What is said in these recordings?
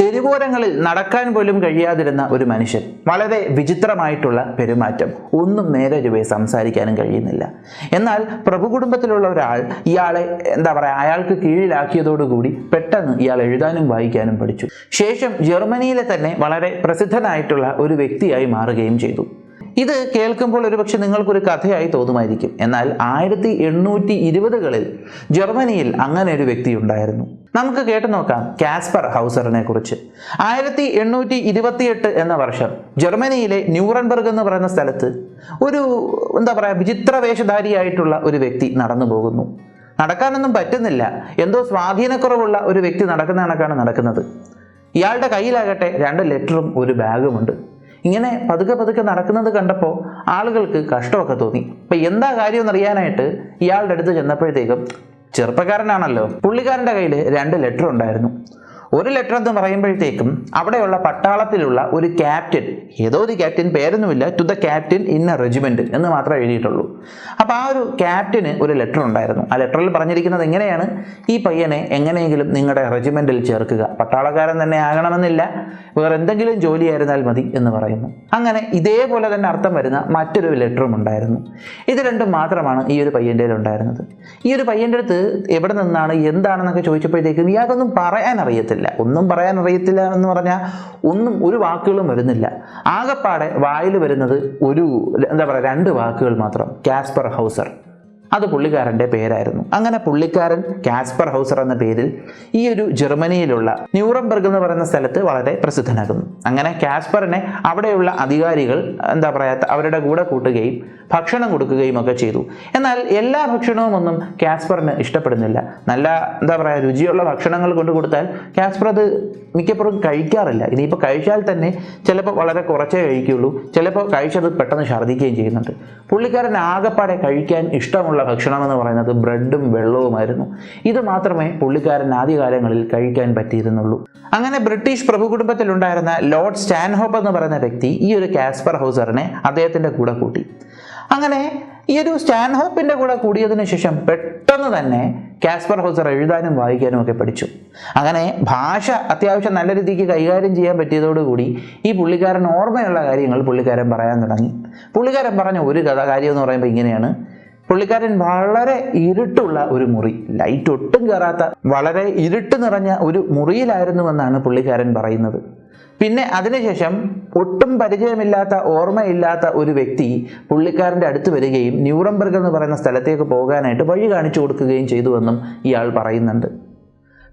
തെരുവോരങ്ങളിൽ നടക്കാൻ പോലും കഴിയാതിരുന്ന ഒരു മനുഷ്യൻ വളരെ വിചിത്രമായിട്ടുള്ള പെരുമാറ്റം. ഒന്നും നേരെ രൂപയെ സംസാരിക്കാനും കഴിയുന്നില്ല. എന്നാൽ പ്രഭു കുടുംബത്തിലുള്ള ഒരാൾ ഇയാളെ എന്താ പറയുക അയാൾക്ക് കീഴിലാക്കിയതോടുകൂടി പെട്ടെന്ന് ഇയാൾ എഴുതാനും വായിക്കാനും പഠിച്ചു. ശേഷം ജർമ്മനിയിലെ തന്നെ വളരെ പ്രസിദ്ധനായിട്ടുള്ള ഒരു വ്യക്തിയായി മാറുകയും ചെയ്തു. ഇത് കേൾക്കുമ്പോൾ ഒരുപക്ഷെ നിങ്ങൾക്കൊരു കഥയായി തോന്നുമായിരിക്കും. എന്നാൽ ആയിരത്തി എണ്ണൂറ്റി ഇരുപതുകളിൽ ജർമ്മനിയിൽ അങ്ങനെ ഒരു വ്യക്തി ഉണ്ടായിരുന്നു. നമുക്ക് കേട്ടു നോക്കാം കാസ്പർ ഹൗസറിനെ കുറിച്ച്. ആയിരത്തി എണ്ണൂറ്റി ഇരുപത്തിയെട്ട് എന്ന വർഷം ജർമ്മനിയിലെ ന്യൂറൻബർഗ് എന്ന് പറയുന്ന സ്ഥലത്ത് ഒരു എന്താ പറയുക വിചിത്ര വേഷധാരിയായിട്ടുള്ള ഒരു വ്യക്തി നടന്നു പോകുന്നു. നടക്കാനൊന്നും പറ്റുന്നില്ല. എന്തോ സ്വാധീനക്കുറവുള്ള ഒരു വ്യക്തി നടക്കുന്ന കണക്കാണ് നടക്കുന്നത്. ഇയാളുടെ കയ്യിലാകട്ടെ രണ്ട് ലെറ്ററും ഒരു ബാഗുമുണ്ട്. ഇങ്ങനെ പതുക്കെ പതുക്കെ നടക്കുന്നത് കണ്ടപ്പോൾ ആളുകൾക്ക് കഷ്ടമൊക്കെ തോന്നി. അപ്പം എന്താ കാര്യം എന്നറിയാനായിട്ട് ഇയാളുടെ അടുത്ത് ചെന്നപ്പോഴത്തേക്കും ചെറുപ്പക്കാരനാണല്ലോ പുള്ളിക്കാരന്റെ കയ്യിൽ രണ്ട് ലെറ്റർ ഉണ്ടായിരുന്നു. ഒരു ലെറ്റർ എന്ന് പറയുമ്പോഴത്തേക്കും അവിടെയുള്ള പട്ടാളത്തിലുള്ള ഒരു ക്യാപ്റ്റൻ ഏതോ ഒരു captain പേരൊന്നുമില്ല to the captain in a regiment എന്ന് മാത്രമേ എഴുതിയിട്ടുള്ളൂ. അപ്പോൾ ആ ഒരു ക്യാപ്റ്റന് ഒരു ലെറ്റർ ഉണ്ടായിരുന്നു. ആ ലെറ്ററിൽ പറഞ്ഞിരിക്കുന്നത് എങ്ങനെയാണ് ഈ പയ്യനെ എങ്ങനെയെങ്കിലും നിങ്ങളുടെ റെജിമെന്റിൽ ചേർക്കുക. പട്ടാളക്കാരൻ തന്നെ ആകണമെന്നില്ല. വേറെ എന്തെങ്കിലും ജോലിയായിരുന്നാൽ മതി എന്ന് പറയുന്നു. അങ്ങനെ ഇതേപോലെ തന്നെ അർത്ഥം വരുന്ന മറ്റൊരു ലെറ്ററും ഉണ്ടായിരുന്നു. ഇത് രണ്ടും മാത്രമാണ് ഈ ഒരു പയ്യന്റെ ഉണ്ടായിരുന്നത്. ഈ ഒരു പയ്യന്റെ അടുത്ത് എവിടെ നിന്നാണ് എന്താണെന്നൊക്കെ ചോദിച്ചപ്പോഴത്തേക്കും ഇയാൾക്കൊന്നും പറയാൻ അറിയത്തില്ല ഒന്നും പറയാൻ അറിയത്തില്ല എന്ന് പറഞ്ഞാൽ ഒന്നും ഒരു വാക്കുകളും വരുന്നില്ല. ആകപ്പാടെ വായിൽ വരുന്നത് ഒരു എന്താ പറയുക രണ്ട് വാക്കുകൾ മാത്രം. Kaspar Hauser. അത് പുള്ളിക്കാരന്റെ പേരായിരുന്നു. അങ്ങനെ പുള്ളിക്കാരൻ കാസ്പർ ഹൗസർ എന്ന പേരിൽ ഈ ഒരു ജർമ്മനിയിലുള്ള ന്യൂറംബർഗ് എന്ന് പറയുന്ന സ്ഥലത്ത് വളരെ പ്രസിദ്ധനാകുന്നു. അങ്ങനെ കാസ്പറിനെ അവിടെയുള്ള അധികാരികൾ എന്താ പറയുക അവരുടെ കൂടെ കൂട്ടുകയും ഭക്ഷണം കൊടുക്കുകയും ഒക്കെ ചെയ്തു. എന്നാൽ എല്ലാ ഭക്ഷണവും ഒന്നും കാസ്പറിന് ഇഷ്ടപ്പെടുന്നില്ല. നല്ല എന്താ പറയുക രുചിയുള്ള ഭക്ഷണങ്ങൾ കൊണ്ട് കൊടുത്താൽ കാസ്പർ അത് മിക്കപ്പോഴും കഴിക്കാറില്ല. ഇനിയിപ്പോൾ കഴിച്ചാൽ തന്നെ ചിലപ്പോൾ വളരെ കുറച്ചേ കഴിക്കുകയുള്ളൂ ചിലപ്പോൾ കഴിച്ചത് പെട്ടെന്ന് ഛർദ്ദിക്കുകയും ചെയ്യുന്നുണ്ട്. പുള്ളിക്കാരൻ ആകെപ്പാടെ കഴിക്കാൻ ഇഷ്ടമുള്ള ഭക്ഷണം എന്ന് പറയുന്നത് ബ്രെഡും വെള്ളവുമായിരുന്നു. ഇത് മാത്രമേ പുള്ളിക്കാരൻ ആദ്യകാലങ്ങളിൽ കഴിക്കാൻ പറ്റിയിരുന്നുള്ളൂ. അങ്ങനെ ബ്രിട്ടീഷ് പ്രഭു കുടുംബത്തിലുണ്ടായിരുന്ന ലോർഡ് സ്റ്റാൻഹോപ്പ് എന്ന് പറയുന്ന വ്യക്തി ഈ ഒരു കാസ്പർ ഹൗസറിനെ അദ്ദേഹത്തിന്റെ കൂടെ കൂട്ടി. അങ്ങനെ ഈ ഒരു സ്റ്റാൻഹോപ്പിന്റെ കൂടെ കൂടിയതിനു ശേഷം പെട്ടെന്ന് തന്നെ കാസ്പർ ഹൗസർ എഴുതാനും വായിക്കാനും ഒക്കെ പഠിച്ചു. അങ്ങനെ ഭാഷ അത്യാവശ്യം നല്ല രീതിക്ക് കൈകാര്യം ചെയ്യാൻ പറ്റിയതോടുകൂടി ഈ പുള്ളിക്കാരൻ ഓർമ്മയുള്ള കാര്യങ്ങൾ പുള്ളിക്കാരൻ പറയാൻ തുടങ്ങി. പുള്ളിക്കാരൻ പറഞ്ഞ ഒരു കഥ കാര്യം എന്ന് പറയുമ്പോൾ ഇങ്ങനെയാണ്. പുള്ളിക്കാരൻ വളരെ ഇരുട്ടുള്ള ഒരു മുറി ലൈറ്റ് ഒട്ടും കയറാത്ത വളരെ ഇരുട്ട് നിറഞ്ഞ ഒരു മുറിയിലായിരുന്നുവെന്നാണ് പുള്ളിക്കാരൻ പറയുന്നത്. പിന്നെ അതിനുശേഷം ഒട്ടും പരിചയമില്ലാത്ത ഓർമ്മയില്ലാത്ത ഒരു വ്യക്തി പുള്ളിക്കാരന്റെ അടുത്ത് വരികയും ന്യൂറംബർഗ് എന്ന് പറയുന്ന സ്ഥലത്തേക്ക് പോകാനായിട്ട് വഴി കാണിച്ചു കൊടുക്കുകയും ചെയ്തുവെന്നും ഇയാൾ പറയുന്നുണ്ട്.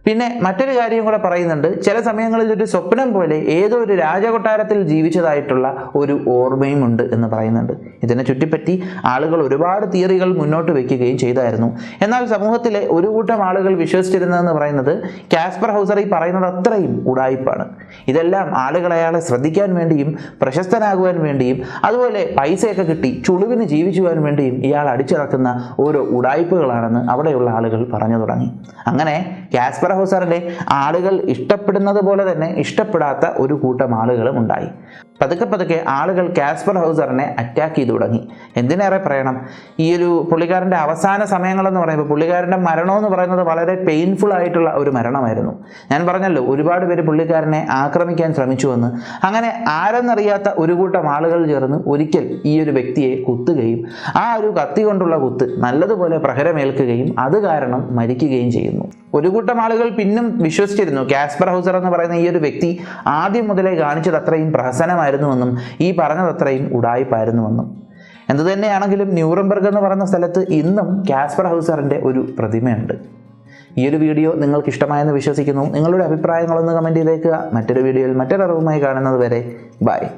പിന്നെ മറ്റൊരു കാര്യം കൂടെ പറയുന്നുണ്ട്. ചില സമയങ്ങളിൽ ഒരു സ്വപ്നം പോലെ ഏതോ ഒരു രാജകൊട്ടാരത്തിൽ ജീവിച്ചതായിട്ടുള്ള ഒരു ഓർമ്മയും ഉണ്ട് എന്ന് പറയുന്നുണ്ട്. ഇതിനെ ചുറ്റിപ്പറ്റി ആളുകൾ ഒരുപാട് തിയറികൾ മുന്നോട്ട് വെക്കുകയും ചെയ്തായിരുന്നു. എന്നാൽ സമൂഹത്തിലെ ഒരു കൂട്ടം ആളുകൾ വിശ്വസിച്ചിരുന്നതെന്ന് പറയുന്നത് കാസ്പർ ഹൗസർ ഈ പറയുന്നത് അത്രയും ഉടായ്പാണ്. ഇതെല്ലാം ആളുകൾ അയാളെ ശ്രദ്ധിക്കാൻ വേണ്ടിയും പ്രശസ്തനാകുവാൻ വേണ്ടിയും അതുപോലെ പൈസയൊക്കെ കിട്ടി ചുളിവിന് ജീവിച്ചുവാൻ വേണ്ടിയും ഇയാൾ അടിച്ചിറക്കുന്ന ഓരോ ഉടായ്പകളാണെന്ന് അവിടെയുള്ള ആളുകൾ പറഞ്ഞു തുടങ്ങി. അങ്ങനെ കാസ്പർ ഹൗസറിനെ ആളുകൾ ഇഷ്ടപ്പെടുന്നത് പോലെ തന്നെ ഇഷ്ടപ്പെടാത്ത ഒരു കൂട്ടം ആളുകളും ഉണ്ടായി. പതുക്കെ പതുക്കെ ആളുകൾ കാസ്പർ ഹൗസറിനെ അറ്റാക്ക് ചെയ്തു തുടങ്ങി. എന്തിനേറെ പറയണം ഈ ഒരു പുള്ളിക്കാരന്റെ അവസാന സമയങ്ങളെന്ന് പറയുമ്പോൾ പുള്ളിക്കാരന്റെ മരണം എന്ന് പറയുന്നത് വളരെ പെയിൻഫുൾ ആയിട്ടുള്ള ഒരു മരണമായിരുന്നു. ഞാൻ പറഞ്ഞല്ലോ ഒരുപാട് പേര് പുള്ളിക്കാരനെ ആക്രമിക്കാൻ ശ്രമിച്ചുവെന്ന് അങ്ങനെ ആരെന്നറിയാത്ത ഒരു കൂട്ടം ആളുകൾ ചേർന്ന് ഒരിക്കൽ ഈ ഒരു വ്യക്തിയെ കുത്തുകയും ആ ഒരു കത്തി കൊണ്ടുള്ള കുത്ത് നല്ലതുപോലെ പ്രഹരമേൽക്കുകയും അത് കാരണം മരിക്കുകയും ചെയ്യുന്നു. ഒരു കൂട്ടം ആളുകൾ പിന്നും വിശ്വസിച്ചിരുന്നു. കാസ്പർ ഹൗസർ എന്ന് പറയുന്ന ഈ ഒരു വ്യക്തി ആദ്യം മുതലേ കാണിച്ചത് അത്രയും പ്രഹസനമായിരുന്നുവെന്നും ഈ പറഞ്ഞത് അത്രയും ഉടായ്പായിരുന്നുവെന്നും. എന്തു തന്നെയാണെങ്കിലും ന്യൂറംബർഗ് എന്ന് പറയുന്ന സ്ഥലത്ത് ഇന്നും കാസ്പർ ഹൗസറിന്റെ ഒരു പ്രതിമയുണ്ട്. ഈ ഒരു വീഡിയോ നിങ്ങൾക്ക് ഇഷ്ടമായെന്ന് വിശ്വസിക്കുന്നു. നിങ്ങളുടെ അഭിപ്രായങ്ങളൊന്ന് കമന്റ് ചെയ്തേക്കുക. മറ്റൊരു വീഡിയോയിൽ മറ്റൊരു അറിവുമായി കാണുന്നത് വരെ ബൈ